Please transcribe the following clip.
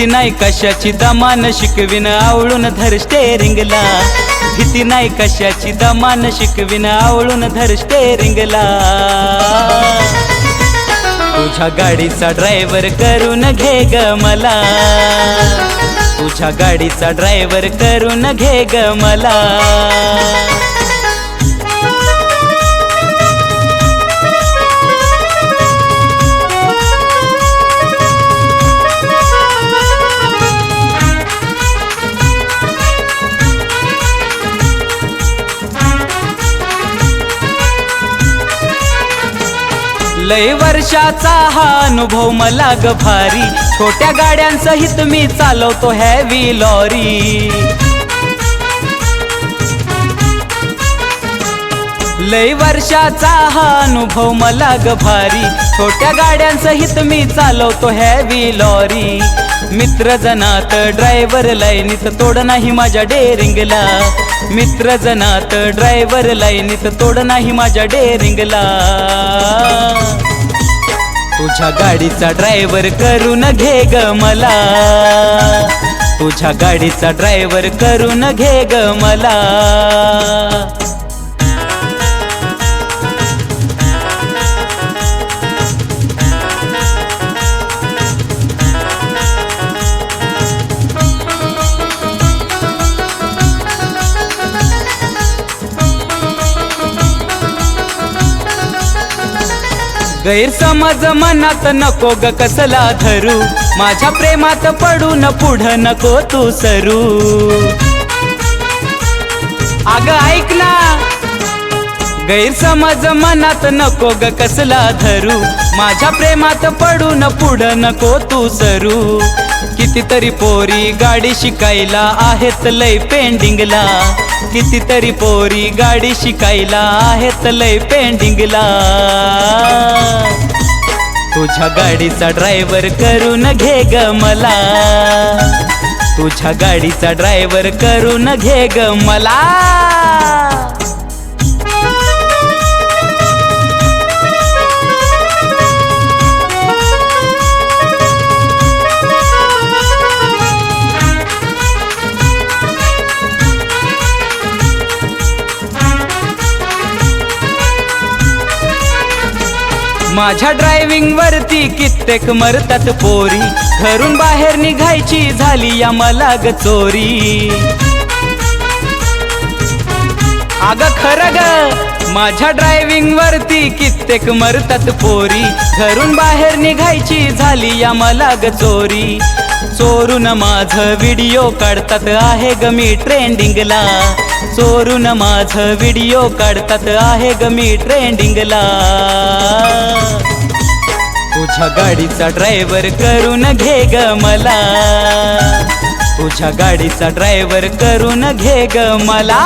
भीती नाही कशाची? दमान शिकविन आवळून धर स्टेरिंगला भीती नाही कशाची? दमान शिकविन आवळून धर स्टेरिंगला तुझ्या गाडीचा ड्रायव्हर करून घे ग मला. तुझ्या गाडीचा ड्रायव्हर करून घे ग मला. लय वर्षाचा हा अनुभव मला ग भारी. छोट्या गाड्यांसहित मी चालवतो हॅवी लॉरी लय वर्षाचा हा अनुभव मला ग भारी. छोट्या गाड्यांसहित मी चालवतो हॅवी लॉरी मित्र जनात ड्रायव्हर लाईनीत तोड नाही माझ्या डेरिंगला मित्र जनात ड्रायव्हर लाईनीत तोड नाही माझ्या डेरिंगला तुझ्या गाडीचा ड्रायव्हर करून घे ग मला. तुझ्या गाडीचा ड्रायव्हर करून घे ग मला. गैरसमज मनात नको ग कसला धरू. माझ्या प्रेमात पडून पुढं नको तू सरू. अग ऐक ना. गैरसमज मनात नको ग कसला धरू. माझ्या प्रेमात पडून पुढं नको तू सरू. कितीतरी पोरी गाडी शिकायला आहेत लय पेंडिंगला कितीतरी पोरी गाडी शिकायला आहेत लय पेंडिंगला तुझ्या गाडीचा ड्रायव्हर करून घे ग मला. तुझ्या गाडीचा ड्रायव्हर करून घे ग मला. माझ्या ड्रायव्हिंग वरती कित्येक मरतात पोरी. घरून बाहेर निघायची झाली या मला ग चोरी. अग खरं ग माझ्या ड्रायव्हिंग वरती कित्येक मरतात पोरी. घरून बाहेर निघायची झाली या मला ग चोरी. चोरून माझ व्हिडिओ काढतात आहे ग मी ट्रेंडिंगला चोरून माझ व्हिडिओ काढतात. आहे ग मी ट्रेंडिंगला. तुझ्या गाडीचा ड्रायव्हर करून घे ग मला. तुझ्या गाडीचा ड्रायव्हर करून घे ग मला.